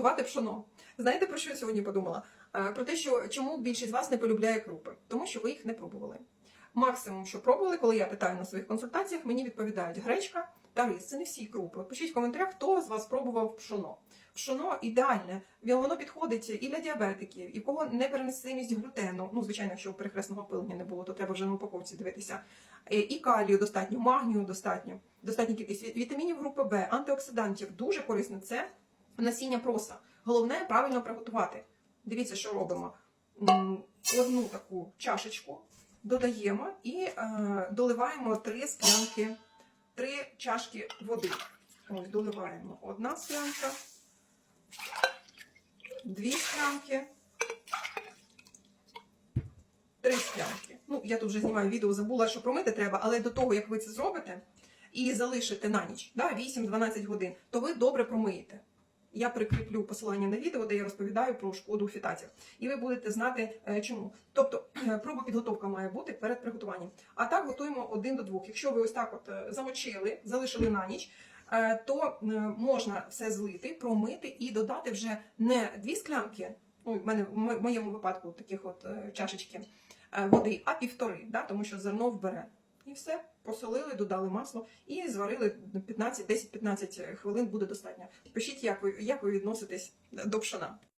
готувати пшоно. Знаєте, про що я сьогодні подумала? Е, Про те, що чому більшість з вас не полюбляє крупи, тому що ви їх не пробували. Максимум, що пробували, коли я питаю на своїх консультаціях, мені відповідають гречка та рис. Це не всі крупи. Пишіть в коментарях, хто з вас пробував пшоно. Пшоно ідеальне, воно підходить і для діабетиків, і кого непереносимість глютену. Ну, звичайно, якщо перехресного пилення не було, то треба вже на упаковці дивитися. Е, І калію достатньо, магнію достатньо, достатня кількість вітамінів групи Б, антиоксидантів. Дуже корисно це насіння проса. Головне правильно приготувати. Дивіться, що робимо. Одну таку чашечку додаємо і е, доливаємо три склянки, три чашки води. Ось доливаємо одна склянка, дві склянки, три склянки. Ну, я тут вже знімаю відео, забула, що промити треба, але до того, як ви це зробите і залишите на ніч да, 8-12 годин, то ви добре промиєте. Я прикріплю посилання на відео, де я розповідаю про шкоду фітатів. І ви будете знати е, чому. Тобто проба підготовка має бути перед приготуванням. А так готуємо один до двох. Якщо ви ось так от е, замочили, залишили на ніч, е, то е, можна все злити, промити і додати вже не дві склянки. Ну, в мене в моєму випадку таких от е, чашечки е, води, а півтори, да, тому що зерно вбере. І все, посолили, додали масло і зварили 15, 10-15 хвилин буде достатньо. Пишіть, як ви, як ви відноситесь до пшона.